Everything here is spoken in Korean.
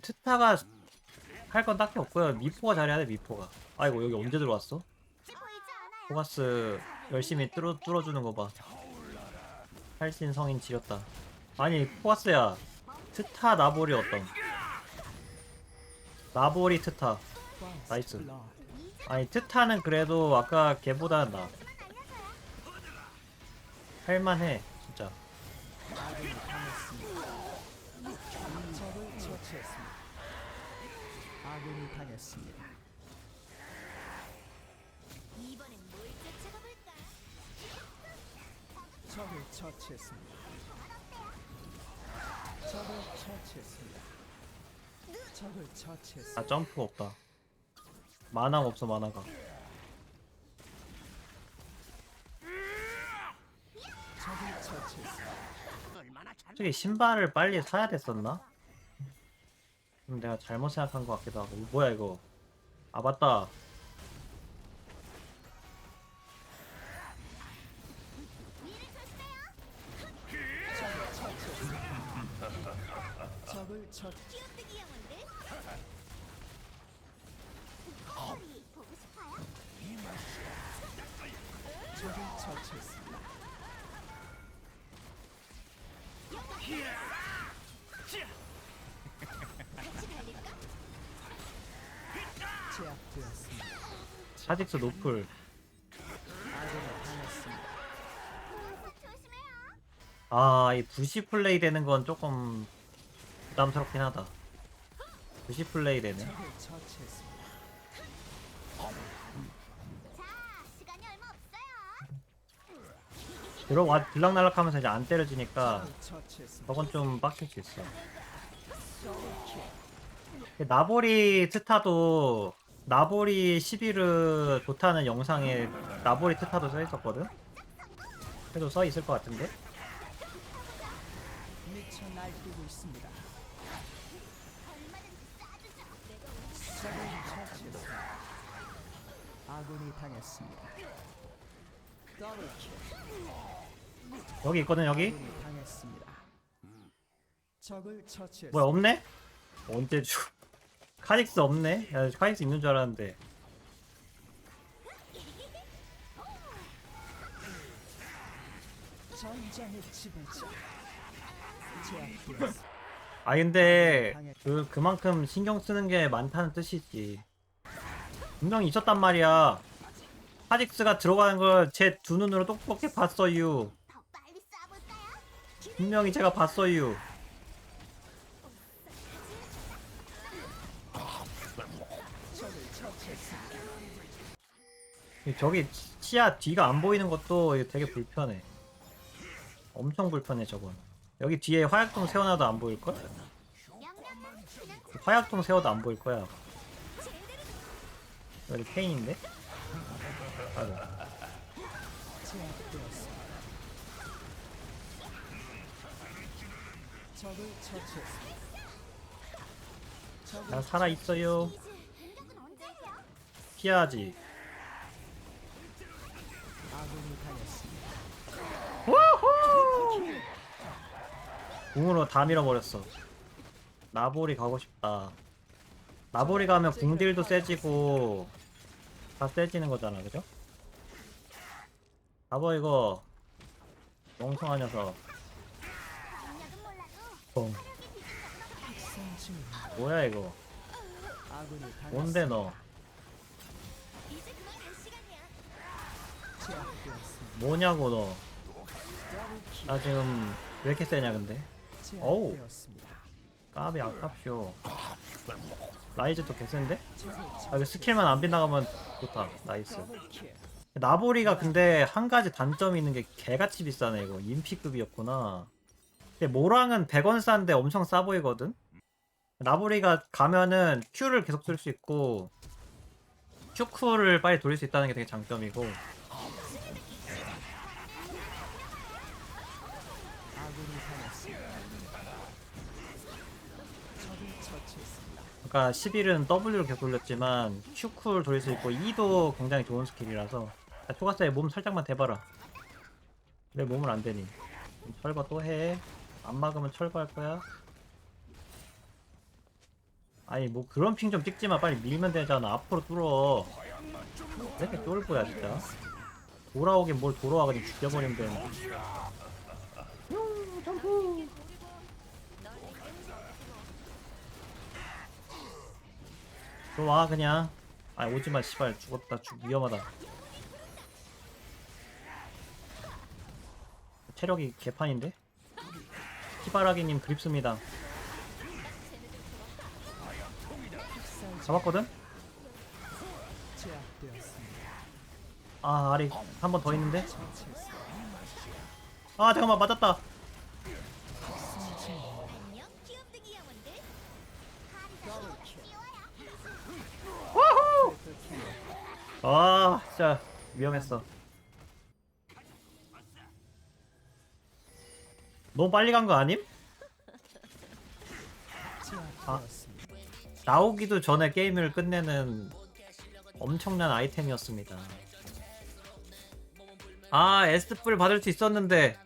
트타가 할 건 딱히 없고요. 미포가 잘해야 돼 미포가. 아이고 여기 언제 들어왔어? 포가스 열심히 뚫어 뚫어주는 거 봐. 할신 성인 지렸다. 아니 포가스야 트타 나보리 어떤? 나보리 트타. 나이스. 아니 트타는 그래도 아까 걔보다는 나. 할만해 처치했습니다. 아군이 당했습니다. 이번엔 뭘 쫓아가볼까? 적을 처치했습니다. 적을 처치했습니다. 적을 처치했습니다. 아 점프 없다. 만화가 없어 만화가. 적을 처치했습니다. 솔직히 신발을 빨리 사야 됐었나? 음, 내가 잘못 생각한 것 같기도 하고 뭐야 이거 아 맞다 적을 처치. 귀염둥이 영혼들 어디 보고 싶어요? 적을 처치했습니다. 같이 달릴까? 사직스 노플 아군이 당했습니다. 아이 부시 플레이 되는 건 조금 부담스럽긴 하다 부시 플레이 되네 적을 처치했습니다. 들어와 들락날락 하면서 이제 안 때려지니까 적을. 저건 좀 빡칠 수 있어 나보리 트타도 나보리 11을 좋다는 영상에 나보리 트타도 써있었거든? 그래도 써있을 것 같은데? 미쳐 날뛰고 있습니다. 얼마든지 쏴주죠. 적을 처치했습니다. 아군이 당했습니다. 더블킬. 여기 있거든 여기? 아군이 당했습니다. 적을 처치했습니다. 뭐야 없네? 언제 주 카닉스 없네? 야 카닉스 있는 줄 알았는데. 아 근데 그 그만큼 신경 쓰는 게 많다는 뜻이지 분명히 있었단 말이야 카닉스가 들어가는 걸 제 두 눈으로 똑똑히 봤어요? 분명히 제가 봤어요 저기 치아 뒤가 안 보이는 것도 되게 불편해. 엄청 불편해 저건. 여기 뒤에 화약통 세워놔도 안? 양념은 그냥 화약통 세워도 안 보일 거야. 여기 페인인데? 적을 나 살아 있어요. 피하지. 아군이 당했습니다. 궁으로 다 밀어버렸어. 나보리 가고 싶다. 나보리 가면 궁딜도 세지고 다 세지는 거잖아, 그죠? 나보 이거 멍청한 녀석. 뻥. 중 뭐야 이거? 뭔데 너? 뭐냐고 너? 나 지금 왜 이렇게 세냐 근데? 어우. 까비 아깝쇼. 라이즈도 개센데? 아, 이거 스킬만 안 빗나가면 좋다. 나이스. 나보리가 근데 한 가지 단점이 있는 게 개같이 비싸네 이거. 인피급이었구나. 근데 모랑은 100원 싼데 엄청 싸 보이거든? 나보리가 가면은 Q를 계속 쓸 수 있고 Q쿨을 빨리 돌릴 수 있다는 게 되게 장점이고 아군이 당했습니다. 처치했습니다. 그러니까 11은 W를 계속 돌렸지만 Q쿨 돌릴 수 있고 E도 굉장히 좋은 스킬이라서 야, 초가스에 몸 살짝만 대봐라. 왜 몸을 안 대니. 철거 또 해. 안 막으면 철거할 거야. 아니 뭐 그런 핑 좀 찍지 마. 빨리 밀면 되잖아. 앞으로 뚫어. 왜 이렇게 뚫을 거야 진짜? 돌아오긴 뭘 돌아와. 그냥 죽여버리면 되는데 들어와 그냥 아 오지마 씨발 죽었다 죽 위험하다 체력이 개판인데? 히바라기님 그립습니다 잡았거든? 아 아리 한 번 더 있는데? 아 잠깐만 맞았다 아 진짜 위험했어 너무 빨리 간 거 아님? 제압되었습니다. 나오기도 전에 게임을 끝내는 엄청난 아이템이었습니다 아 에스플 받을 수 있었는데